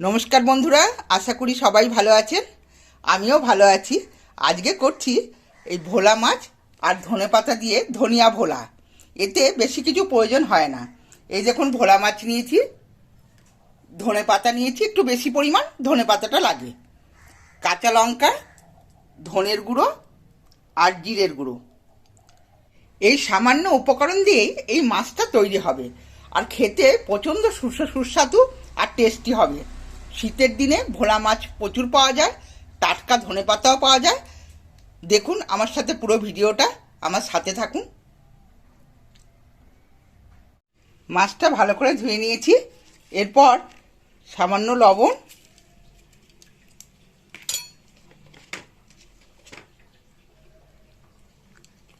নমস্কার বন্ধুরা, আশা করি সবাই ভালো আছেন। আমিও ভালো আছি। আজকে করছি এই ভোলা মাছ আর ধনে পাতা দিয়ে ধনিয়া ভোলা। এতে বেশি কিছু প্রয়োজন হয় না। এই দেখুন, ভোলা মাছ নিয়েছি। ধনে পাতা নিয়েছি, একটু বেশি পরিমাণ ধনে পাতাটা লাগে। কাঁচা লঙ্কা, ধনের গুঁড়ো আর জিরের গুঁড়ো। এই সামান্য উপকরণ দিয়েই এই মাছটা তৈরি হবে। আর খেতে প্রচণ্ড সুস্বা সুস্বাদু আর টেস্টি হবে। শীতের দিনে ভোলা মাছ প্রচুর পাওয়া যায়, টাটকা ধনে পাতাও পাওয়া যায়। দেখুন আমার সাথে পুরো ভিডিওটা, আমার সাথে থাকুন। মাছটা ভালো করে ধুয়ে নিয়েছি, এরপর সামান্য লবণ।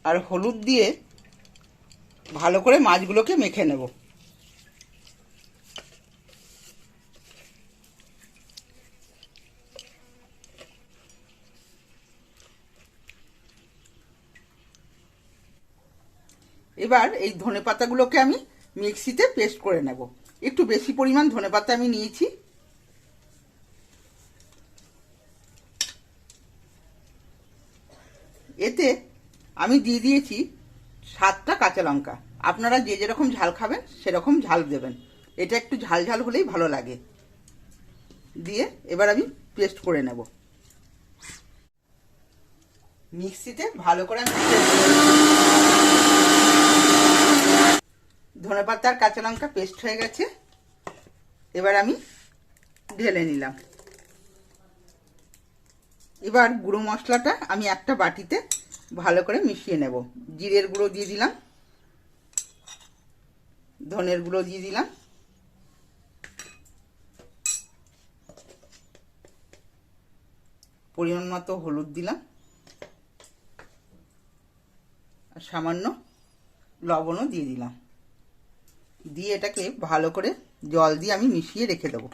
আর হলুদ দিয়ে ভালো করে মাছগুলোকে মেখে নেব। এবার এই ধনে পাতাগুলোকে আমি মিক্সিতে পেস্ট করে নেব। একটু বেশি পরিমাণ ধনে পাতা আমি নিয়েছি। এতে আমি দিয়ে দিয়েছি সাতটা কাঁচা লঙ্কা। আপনারা যে যেরকম ঝাল খাবেন, সেরকম ঝাল দেবেন। এটা একটু ঝাল ঝাল হলেই ভালো লাগে। দিয়ে এবার আমি পেস্ট করে নেব। মিক্সিতে ভালো করে আমি ধনে পাতা আর কাঁচা লঙ্কা পেস্ট হয়ে গেছে। এবার আমি ঢেলে নিলাম। এবার গুঁড়ো মশলাটা আমি একটা বাটিতে ভালো করে মিশিয়ে নেব। জিরের গুঁড়ো দিয়ে দিলাম। ধনের গুঁড়ো দিয়ে দিলাম। পরিমাণ মতো হলুদ দিলাম। আর সামান্য লবণও দিয়ে দিলাম। দিয়ে এটাকে ভালো করে জল দিয়ে আমি মিশিয়ে রেখে দেবো।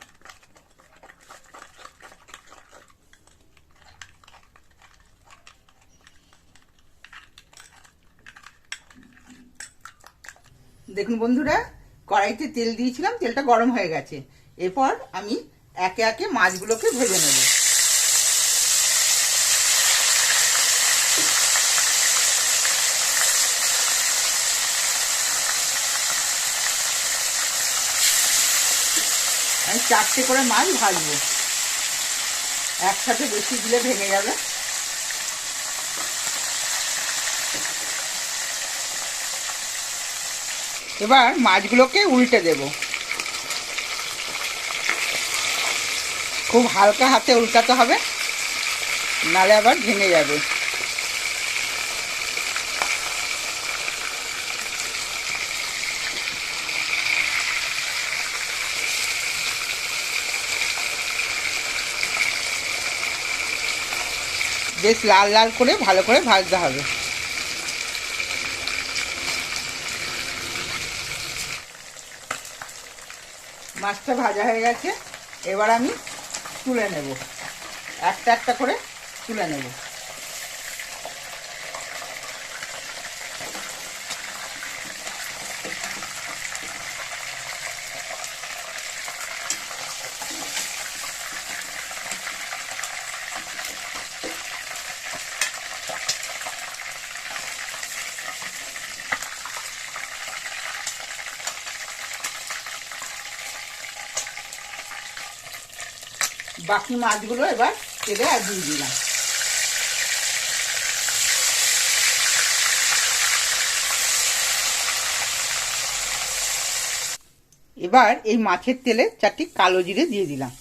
দেখুন বন্ধুরা, কড়াইতে তেল দিয়েছিলাম, তেলটা গরম হয়ে গেছে। এরপর আমি একে একে মাছগুলোকে ভেজে নেব। আমি চারটে করে মাছ ভাজবো। একসাথে বেশি দিলে ভেঙে যাবে। এবার মাছগুলোকে উল্টে দেব। খুব হালকা হাতে উল্টাতে হবে, নালে আবার ভেঙে যাবে। বেশ লাল লাল করে ভালো করে ভাজতে হবে। মাছটা ভাজা হয়ে গেছে, এবার আমি তুলে নেব। একটা একটা করে তুলে নেব। বাকি মাছগুলো এবার তেলে আর দিয়ে দিলাম। এবার এই মাছের তেলে চারটি কালো জিরে দিয়ে দিলাম।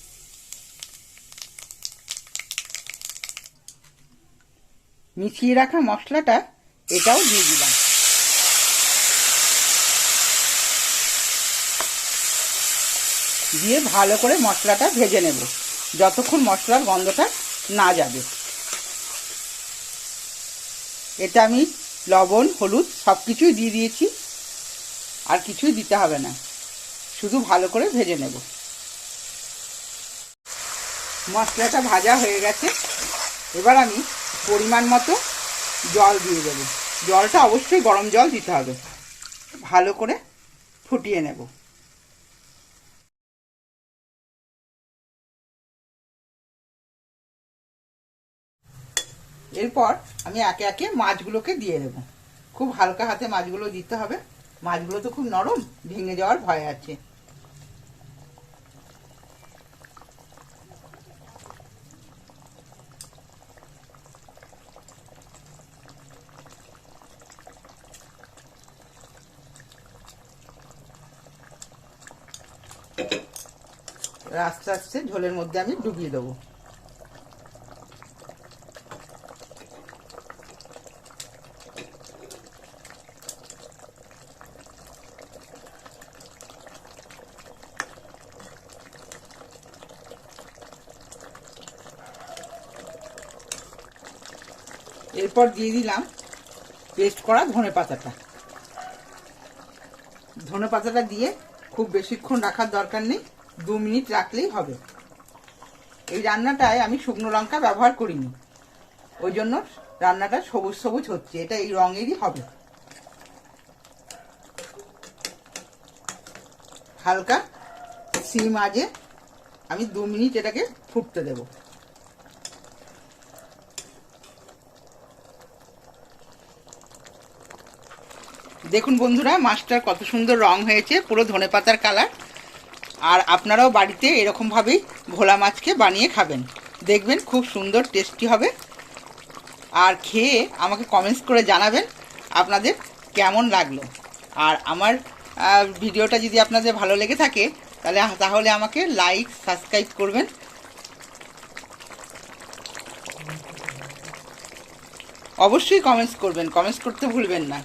মিশিয়ে রাখা মশলাটা এটাও দিয়ে দিলাম। দিয়ে ভালো করে মশলাটা ভেজে নেব। যতক্ষণ মশলার গন্ধটা না যাবে। এটা আমি লবণ, হলুদ সব কিছুই দিয়ে দিয়েছি, আর কিছুই দিতে হবে না। শুধু ভালো করে ভেজে নেব। মশলাটা ভাজা হয়ে গেছে। এবার আমি পরিমাণ মতো জল দিয়ে দেবো। জলটা অবশ্যই গরম জল দিতে হবে। ভালো করে ফুটিয়ে নেব। এরপর আমি একে একে মাছগুলোকে দিয়ে দেবো। খুব হালকা হাতে মাছগুলো দিতে হবে। মাছগুলো তো খুব নরম, ভেঙে যাওয়ার ভয় আছে। আস্তে আস্তে ঝোলের মধ্যে আমি ডুবিয়ে দেবো। এরপর দিয়ে দিলাম পেস্ট করা ধনে পাতাটা। ধনে পাতাটা দিয়ে খুব বেশিক্ষণ রাখার দরকার নেই, দু মিনিট রাখলেই হবে। এই রান্নাটায় আমি শুকনো লঙ্কা ব্যবহার করিনি, ওই জন্য রান্নাটা সবুজ সবুজ হচ্ছে, এটা এই রঙেরই হবে। হালকা সিম আজে আমি দু মিনিট এটাকে ফুটতে দেবো। দেখুন বন্ধুরা মাছটার কত সুন্দর রং হয়েছে, পুরো ধনে পাতার কালার। আর আপনারাও বাড়িতে এরকমভাবেই ভোলা মাছকে বানিয়ে খাবেন। দেখবেন খুব সুন্দর টেস্টি হবে। আর খেয়ে আমাকে কমেন্টস করে জানাবেন আপনাদের কেমন লাগল। আর আমার ভিডিওটা যদি আপনাদের ভালো লেগে থাকে, তাহলে তাহলে আমাকে লাইক সাবস্ক্রাইব করবেন। অবশ্যই কমেন্টস করবেন কমেন্টস করতে ভুলবেন না।